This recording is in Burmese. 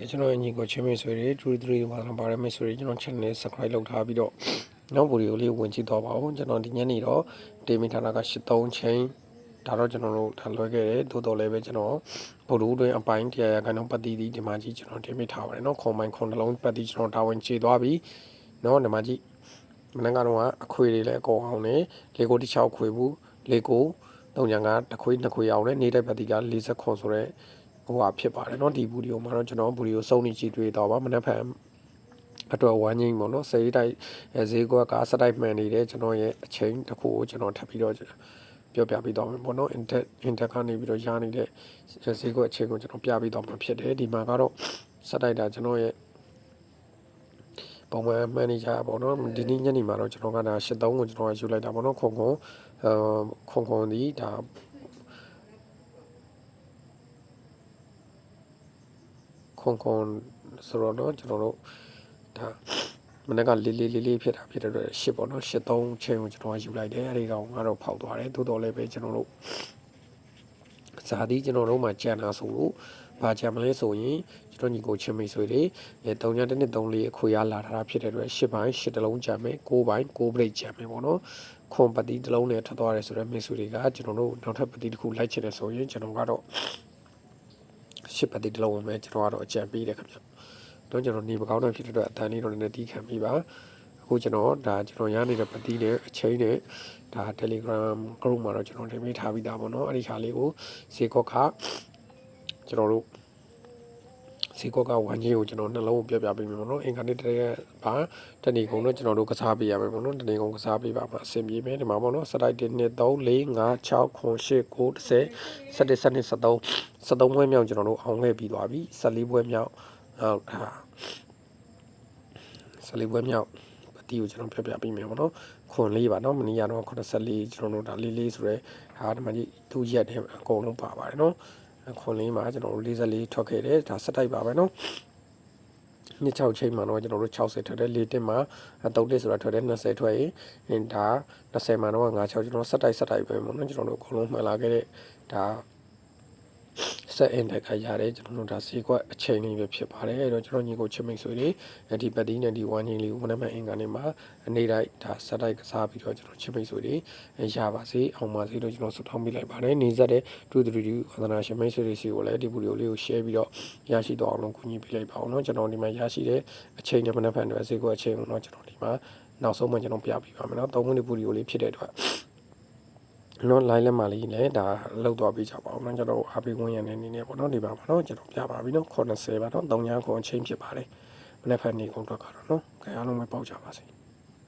ကဲကျွန်တော်ညီကိုချင်းမေဆွေတွေ23ဘာသာပါရမေဆွေတွေကျွန်တော် channel လေး subscribe လုပ်ထားပြီးတော့နောက်ဗီဒီယိုလေးဝင်ကြည့်တော့ပါဦးကျွန်တော်ဒီညနေတော့ဒေမီဌာနက83ချင်းဒါတော့ကျွန်တော်တို့ဒါလွှဲခဲ့တယ်တိုးတော်လည်းပဲကျွန်တော်ဗုဒ္ဓဦးတွင်အပိုင်းတရားရကန်တော့ပတ်တီးဒီဒီမှာကြီးကျွန်တော်ဒေမီထားပါတယ်နော်ခွန်မိုင်ခွန်တစ်လုံးပတ်တီးကျွန်တော်တာဝန်ခြေသွားပြီနော်ဒီမှာကြီးမနက်ကတော့အခွေတွေလည်းအကုန်အောင်နေလေကိုတစ်ချောက်ခွေဘူးလေကိုတုံညာကတစ်ခွေနှစ်ခွေအောင်နေနေတဲ့ပတ်တီးက40ခွန်ဆိုတဲ့ ဟိုဟာဖြစ်ပါတယ်เนาะဒီဗီဒီယိုမှာတော့ကျွန်တော်ဗီဒီယိုစုံနေကြည့်တွေ့တော့ပါမနေ့ဖက်အတွက်ဝမ်းငိမ့်ပေါ့နော်စေးတိုက်ဈေးကွက်ကစတိုက်မှန်နေတဲ့ကျွန်တော်ရဲ့အချိန်တစ်ခုကိုကျွန်တော်ထပ်ပြီးတော့ပြောပြပေးတော့မယ်ပေါ့နော် inter inter ကနေပြီးတော့ရနေတဲ့ဈေးကွက်အချိန်ကိုကျွန်တော်ပြပေးတော့မှာဖြစ်တယ်ဒီမှာကတော့စတိုက်တာကျွန်တော်ရဲ့ပုံမှန်မန်နေဂျာပေါ့နော်ဒီနေ့ညနေမှာတော့ကျွန်တော်ကဒါ83ကိုကျွန်တော်ယူလိုက်တာပေါ့နော်ခုံခုံအဲခုံခုံဒီဒါ ခွန်ခွန်ဆိုတော့တော့ကျွန်တော်တို့ဒါမနေ့ကလေးလေးလေးလေးဖြစ်တာဖြစ်တဲ့အတွက်ရှစ်ပေါ့နော်ရှစ်သုံးချင်းကိုကျွန်တော်ကယူလိုက်တယ်အဲဒီကောင်ကတော့ဖောက်သွားတယ်သို့တော်လည်းပဲကျွန်တော်တို့ဇာတိကျွန်တော်တို့မှကြံတာဆိုလို့ဘာကြံမလဲဆိုရင်ကျွန်တော်ညီကိုချင်းမိတ်ဆွေတွေအဲ3ညတစ်နှစ်3လေးအခွေရလာထားတာဖြစ်တဲ့အတွက်10ပိုင်း10တလုံးကြံမယ်9ပိုင်း9 break ကြံမယ်ပေါ့နော်ခွန်ပတိတစ်လုံးနဲ့ထွက်သွားတယ်ဆိုတော့မိတ်ဆွေတွေကကျွန်တော်တို့နောက်ထပ်ပတိတစ်ခုလိုက်ချင်တယ်ဆိုရင်ကျွန်တော်ကတော့ ရှစ်ပတ်တိတစ်လုံးဝင်မယ်ကျွန်တော်ကတော့အကြံပေးတယ်ခင်ဗျ။တော့ကျွန်တော်နေမကောင်းတဲ့ဖြစ်တဲ့အတွက်အတန်းလေးတော့လည်းတီးခံပြီးပါ။အခုကျွန်တော်ဒါကျွန်တော်ရနေတဲ့ပတ်တိနဲ့အချိန်နဲ့ဒါ Telegram group မှာတော့ကျွန်တော်တင်ပေးထားပြီးသားပေါ့နော်။အဲ့ဒီခါလေးကိုစေကော့ခကျွန်တော်တို့ စီကောကဝမ်းကြီးကိုကျွန်တော်နှလုံးကိုပြပြပေးမယ်ပေါ့နော်အင်္ဂါနေ့တည်းကပါတဏီကုံတော့ကျွန်တော်တို့ကစားပေးရမယ်ပေါ့နော်တဏီကုံကစားပေးပါမှာအဆင်ပြေမယ်ဒီမှာပေါ့နော်စတိုက်1 2 3 4 5 6 9 10 9 10 11 12 13 73ပွဲမြောက်ကျွန်တော်တို့အောင်ခဲ့ပြီးသွားပြီ14ပွဲမြောက်ဟုတ်ဟာ14ပွဲမြောက်ပတိကိုကျွန်တော်ပြပြပေးမယ်ပေါ့နော်ခွန်လေးပါနော်မနီးရတော့84ကျွန်တော်တို့ဒါလေးလေးဆိုရဲဟာဒီမှာကြီးသူရက်တယ်အကုန်လုံးပါပါတယ်နော် ခွန်လေးမှာကျွန်တော်တို့44ထွက်ခဲ့တယ်ဒါစတိုက်ပါပဲနော်နှစ်6ချိန်မှာတော့ကျွန်တော်တို့60ထွက်တယ်၄တက်မှာ3တက်ဆိုတာထွက်တယ်20ထွက်ရင်ဒါ20မှာတော့9 6ကျွန်တော်စတိုက်စတိုက်ပဲပေါ့နော်ကျွန်တော်တို့အကုန်လုံးမှန်လာခဲ့တဲ့ဒါ ဆက်အင်တက်ကရတယ်ကျွန်တော်တို့ဒါစီကွက်အချိန်လေးပဲဖြစ်ပါတယ်အဲ့တော့ကျွန်တော်ညီကိုချစ်မိတ်ဆွေတွေဒီပတ်တီးနဲ့ဒီဝမ်းကြီးလေးကိုမနက်မှအင်္ဂါနေ့မှာအနေတိုင်းဒါဆက်တိုက်ကစားပြီးတော့ကျွန်တော်ချစ်မိတ်ဆွေတွေရပါစေအောင်ပါစေလို့ကျွန်တော်ဆုတောင်းပေးလိုက်ပါတယ်နေဆက်တဲ့တူတူတူဝန္ဒနာရှင်မိတ်ဆွေတွေစီကိုလည်းဒီဗီဒီယိုလေးကို share ပြီးတော့ရရှိတော့အောင်လို့ကူညီပေးလိုက်ပါအောင်เนาะကျွန်တော်ဒီမှာရရှိတဲ့အချိန်နဲ့မနက်ဖြန်တွေစီကွက်အချိန်ကိုเนาะကျွန်တော်ဒီမှာနောက်ဆုံးမှကျွန်တော်ပြပြပါမယ်เนาะ3မိနစ်ဗီဒီယိုလေးဖြစ်တဲ့အတွက် နော် line လက်မလေးလည်းဒါလောက်တော့ပြကြပါအောင်နော်ကျွန်တော်အားပေးဝင်ရတဲ့အနေနဲ့ပေါ့နော်ဒီပါပါနော်ကျွန်တော်ပြပါပြီနော်90ပါနော်3ညခွန်အချိန်ဖြစ်ပါတယ်မနေ့ဖက်နေကုန်တော့ကတော့နော်ကြအားလုံးပဲပေါက်ကြပါစေ